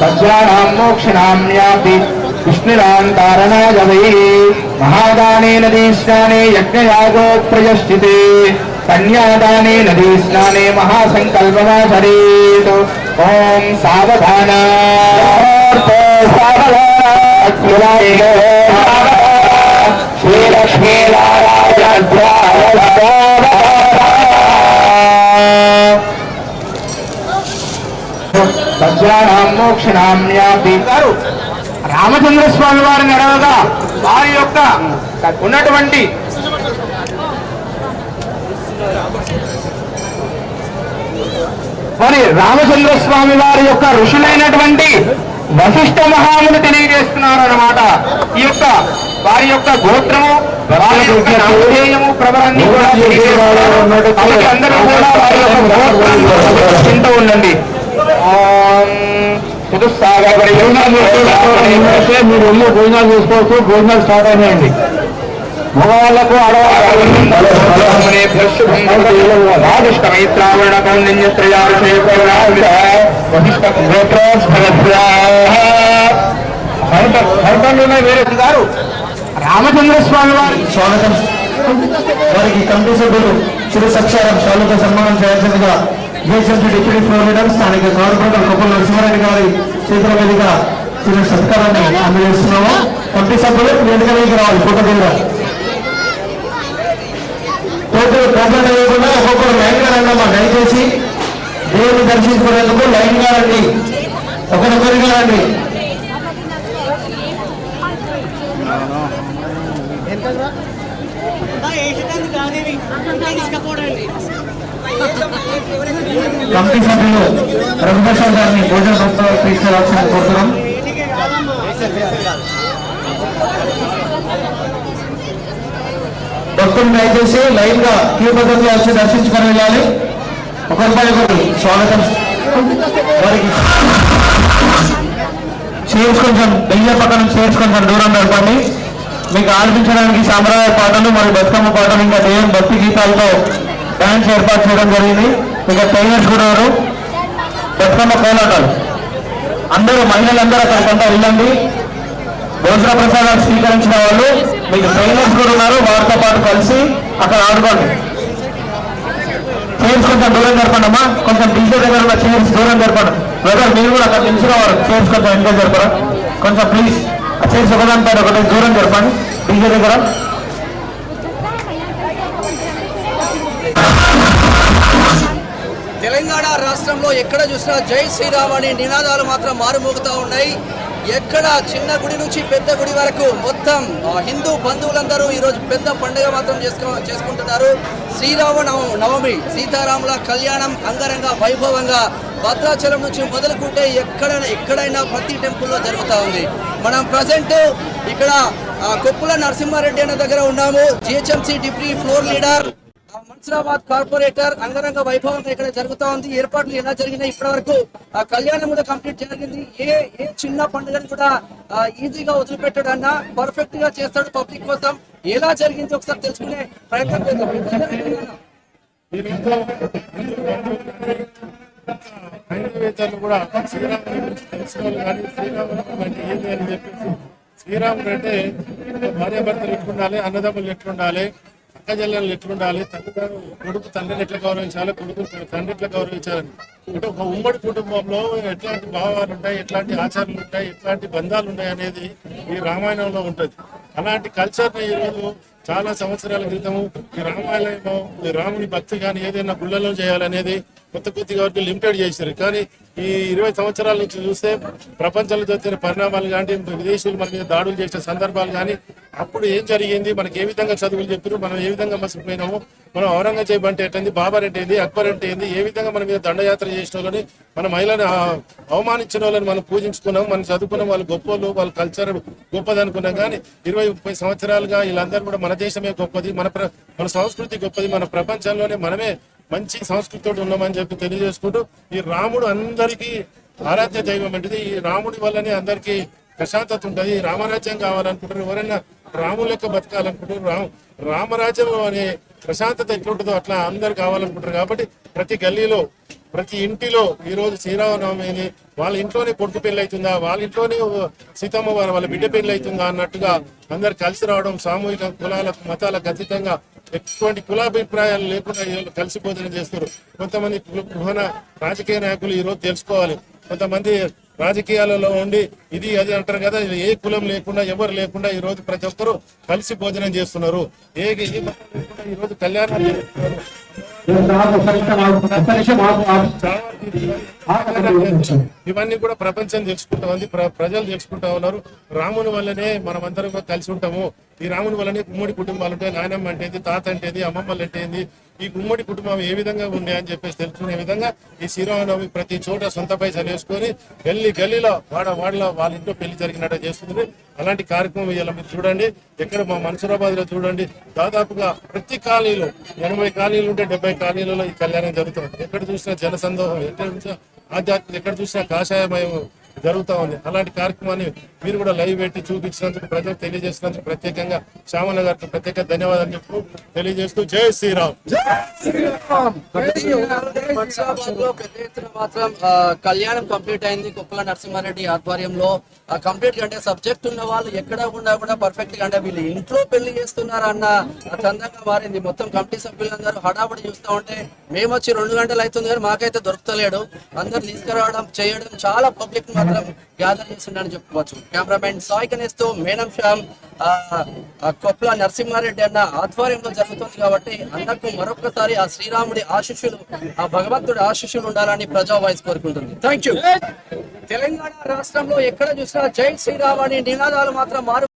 तस्याणां मोक्षणाम्यापि विष्णुरां कारणाय महादानेन दीस्नाने यज्ञयागोप्रयश्चिते कन्यादानेन दीस्नाने महासङ्कल्पमाचरेत् ॐ सावधान। वज्राणां मोक्षणां రామచంద్ర స్వామి వారిని అడగగా వారి యొక్క ఉన్నటువంటి మరి రామచంద్ర స్వామి వారి యొక్క ఋషులైనటువంటి వశిష్ఠ మహాముని తెలియజేస్తున్నారు అన్నమాట ఈ యొక్క వారి యొక్క గోత్రము వారి యొక్క నామధేయము ప్రభాన్ని కూడా అందరూ కూడా వారి యొక్క గోత్రాన్ని ఉండండి. మీరు వెళ్ళి భోజనాలు చేసుకోవచ్చు భోజనాలు స్టార్ట్ అయినాయండి మగవాళ్ళకు గారు రామచంద్ర స్వామి వారి స్వాగతం. వారికి కమిటీ సభ్యులు చిరు సక్షారం శాలుతో సన్మానం చేయాల్సిందిగా జేసీఎంసీ డిప్యూటీ ఫ్లోర్ లీడర్ స్థానిక కార్పొరేటర్ కొప్పల నరసింహారెడ్డి గారి చేతుల మీదుగా చిన్న సత్కారాన్ని అందజేస్తున్నాము. కమిటీ సభ్యులు వేదిక రావాలి ఫోటో దగ్గర టోటల్ ప్రోగ్రామ్ లేకుండా ఒక్కొక్కరు లైన్గా రండమ్మా దయచేసి దేవుని దర్శించుకునేందుకు లైన్గా రండి. ఒకరికొరిగా రండి కమిటీ సభ్యులు రఘుప్రసాద్ గారిని భోజన భక్తులు తీసుకురావాల్సిన కోరుతున్నాం. భక్తులు దయచేసి లైన్గా క్యూ పద్ధతిలో వచ్చి దర్శించుకొని వెళ్ళాలి. ఒకరిపై ఒకరు స్వాగతం. వారికి చైర్స్ కొంచెం బెయ్య పక్కన చైర్స్ కొంచెం దూరం నడపండి మీకు ఆలపించడానికి సాంప్రదాయ పాటలు మరియు బతుకమ్మ పాటలు ఇంకా దెయ్యం భక్తి గీతాలతో డ్యాన్స్ ఏర్పాటు చేయడం జరిగింది. ఇంకా ట్రైనర్స్ కూడా ఉన్నారు. బతుకమ్మ కోలాటాలు అందరూ మహిళలందరూ అక్కడికంతా వెళ్ళండి. భోజన ప్రసాదాలు స్వీకరించిన వాళ్ళు మీకు ట్రైనర్స్ కూడా ఉన్నారు వారితో పాటు కలిసి అక్కడ ఆడుకోండి. చైర్స్ కొంచెం దూరం జరపండి అమ్మా కొంచెం డీజే దగ్గర ఉన్న చైర్స్ దూరం జరపండి. బ్రదర్ మీరు కూడా అక్కడ నిలిచిన వారు చైర్స్ కొంచెం వెనక జరపరా? కొంచెం ప్లీజ్ ఆ చైర్స్ ఒకదాని పైన ఒకటి దూరం జరపండి. డీజే దగ్గర. తెలంగాణ రాష్ట్రంలో ఎక్కడ చూసినా జై శ్రీరామ్ అనే నినాదాలు మాత్రం మారుమోగుతూ ఉన్నాయి. ఎక్కడ చిన్న గుడి నుంచి పెద్ద గుడి వరకు మొత్తం హిందూ బంధువులందరూ ఈరోజు పెద్ద పండుగ మాత్రం చేసుకో చేసుకుంటున్నారు. శ్రీరామ నవ- నవమి సీతారాముల కళ్యాణం అంగరంగ వైభవంగా భద్రాచలం నుంచి మొదలుకుంటే ఎక్కడ ఎక్కడైనా ప్రతి టెంపుల్లో జరుగుతూ ఉంది. మనం ప్రజెంట్ ఇక్కడ కొప్పుల నరసింహారెడ్డి అనే దగ్గర ఉన్నాము. GHMC deputy floor leader. Munsirabad corporator అంగరంగ వైభవంగా ఇక్కడ జరుగుతూ ఉంది. ఏర్పాట్లు ఎలా జరిగినాయి ఇప్పటి వరకు ఆ కళ్యాణం కూడా కంప్లీట్ జరిగింది. ఏ ఏ చిన్న పండుగను కూడా ఈజీగా వదిలిపెట్టాడన్నా పర్ఫెక్ట్గా చేస్తాడు పబ్లిక్ కోసం. ఎలా జరిగింది ఒకసారి తెలుసుకునే ప్రయత్నం చేద్దాం. హైందవేతలు కూడా శ్రీరాముని గురించి తెలుసుకోవాలి కానీ శ్రీరాముడు అంటే ఏంది అని చెప్పేసి శ్రీరాముడు అంటే భార్యాభర్తలు ఎట్లుండాలి అన్నదమ్ములు ఎట్లుండాలి అక్క చెల్లెలు ఎట్లుండాలి? తల్లిదండ్రులు కొడుకు తండ్రిని ఎట్లా గౌరవించాలి? కొడుకు తండ్రి ఎట్లా గౌరవించాలని. అంటే ఒక ఉమ్మడి కుటుంబంలో ఎట్లాంటి భావాలు ఉంటాయి ఎట్లాంటి ఆచారాలు ఉంటాయి ఎట్లాంటి బంధాలు ఉంటాయి అనేది ఈ రామాయణంలో ఉంటుంది. అలాంటి కల్చర్ని ఈరోజు చాలా సంవత్సరాల క్రితము ఈ రామాయణంలో రాముని భక్తి కానీ ఏదైనా గుళ్ళలో చేయాలనేది కొత్త కొద్దిగా వరకు లిమిటెడ్ చేశారు. కానీ ఈ ఇరవై సంవత్సరాల నుంచి చూస్తే ప్రపంచంలో జరిగిన పరిణామాలు కానీ విదేశీయులు మన మీద దాడులు చేసిన సందర్భాలు కానీ అప్పుడు ఏం జరిగింది? మనకి ఏ విధంగా చదువులు చెప్పారు మనం ఏ విధంగా మసిపోయినాము మనం ఔరంగజేబ్ అంటే ఏంటి? బాబర్ అంటే ఏంది అక్బర్ అంటే ఏంది ఏ విధంగా మన మీద దండయాత్ర చేసిన వాళ్ళని మన మహిళని అవమానించిన వాళ్ళని మనం పూజించుకున్నాం మనం చదువుకున్నాం వాళ్ళు గొప్పలు వాళ్ళ కల్చర్ గొప్పది అనుకున్నాం కానీ ఇరవై ముప్పై సంవత్సరాలుగా వీళ్ళందరూ కూడా మన దేశమే గొప్పది మన ప్ర- మన సంస్కృతి గొప్పది మన ప్రపంచంలోనే మనమే మంచి సంస్కృతితో ఉన్నామని చెప్పి తెలియజేసుకుంటూ ఈ రాముడు అందరికీ ఆరాధ్య దైవం అంటే ఈ రాముడి వల్లనే అందరికీ ప్రశాంతత ఉంటుంది. రామరాజ్యం కావాలనుకుంటారు. ఎవరైనా రాముల యొక్క బతకాలనుకుంటారు. రామ రామరాజ్యం అనే ప్రశాంతత ఎట్లుంటుందో అట్లా అందరు కావాలనుకుంటారు. కాబట్టి ప్రతి గల్లీలో ప్రతి ఇంటిలో ఈ రోజు శ్రీరామనవమిని వాళ్ళ ఇంట్లోనే కొడుకు పెళ్ళి అవుతుందా వాళ్ళ ఇంట్లోనే సీతమ్మ వారి వాళ్ళ బిడ్డ పెళ్ళి అవుతుందా అన్నట్టుగా అందరు కలిసి రావడం సామూహిక కులాలకు మతాలకు అతీతంగా ఎటువంటి కులాభిప్రాయాలు లేకుండా వీళ్ళు కలిసి భోజనం చేస్తారు. కొంతమంది గృహణ రాజకీయ నాయకులు ఈ రోజు తెలుసుకోవాలి. కొంతమంది రాజకీయాలలో ఉండి ఇది అది అంటారు కదా ఏ కులం లేకుండా ఎవరు లేకుండా ఈ రోజు ప్రతి ఒక్కరూ కలిసి భోజనం చేస్తున్నారు. ఏ ఈ రోజు కళ్యాణాలు చేస్తున్నారు ఇవన్నీ కూడా ప్రపంచం తెలుసుకుంటా ఉంది ప్ర- ప్రజలు తెలుసుకుంటా ఉన్నారు. రాముని వల్లనే మనం అందరం కూడా కలిసి ఉంటాము. ఈ రాముని వల్లనే ఉమ్మడి కుటుంబాలు ఉంటాయి. నాయనమ్మ అంటే తాత అంటే అమ్మమ్మలు అంటేది ఈ గుమ్మడి కుటుంబం ఏ విధంగా ఉంది అని చెప్పేసి తెలుసుకునే విధంగా ఈ శ్రీరామనవమి ప్రతి చోట సొంత పైసలు వేసుకొని గల్లీ గల్లీలో వాడ వాడలో వాళ్ళ ఇంట్లో పెళ్ళి జరిగినట్టు చేస్తుంది. అలాంటి కార్యక్రమం ఇలా మీరు చూడండి. ఎక్కడ మా మన్సూరాబాద్లో చూడండి. దాదాపుగా ప్రతి కాలనీలో ఎనభై కాలనీలు ఉంటే డెబ్బై కాలనీలలో ఈ కళ్యాణం జరుగుతుంది. ఎక్కడ చూసినా జనసందోహం ఎక్కడ చూసినా ఆధ్యాత్మిక ఎక్కడ చూసినా కాషాయమయం జరుగుతా ఉంది. అలాంటి కార్యక్రమాన్ని మీరు కూడా లైవ్ పెట్టి చూపించినందుకు ప్రజలకు తెలియజేసినందుకు ప్రత్యేకంగా శ్యామన్న గారికి ప్రత్యేక ధన్యవాదాలు చెప్తూ తెలియజేస్తూ జై శ్రీరామ్. మాత్రం కళ్యాణం కంప్లీట్ అయింది. కుప్పల నరసింహారెడ్డి ఆధ్వర్యంలో. కంప్లీట్ అంటే సబ్జెక్ట్ ఉన్న వాళ్ళు ఎక్కడ ఉన్నా కూడా పర్ఫెక్ట్గా అంటే వీళ్ళు ఇంట్లో పెళ్ళి చేస్తున్నారు అన్న చందంగా మారింది. మొత్తం కమిటీ సభ్యులందరూ హడావుడి చూస్తూ ఉంటే మేము వచ్చి రెండు గంటలు అవుతుంది కానీ మాకైతే దొరుకుతలేడు. అందరు తీసుకురావడం చేయడం చాలా పబ్లిక్ మాత్రం గ్యాదర్ చేసిండని చెప్పుకోవచ్చు. కెమెరామెన్ సాయి గణేష్తో మేనం శ్యామ్ కొప్పల నరసింహారెడ్డి అన్న ఆధ్వర్యంలో జరుగుతుంది కాబట్టి అన్నకు మరొకసారి ఆ శ్రీరాముడి ఆశిష్యులు ఆ భగవంతుడి ఆశిష్యులు ఉండాలని ప్రజా వాయిస్ కోరుకుంటుంది. థ్యాంక్ యూ తెలంగాణ రాష్ట్రంలో ఎక్కడ చూసినా జై శ్రీరామ్ అనే నినాదాలు మాత్రం మారు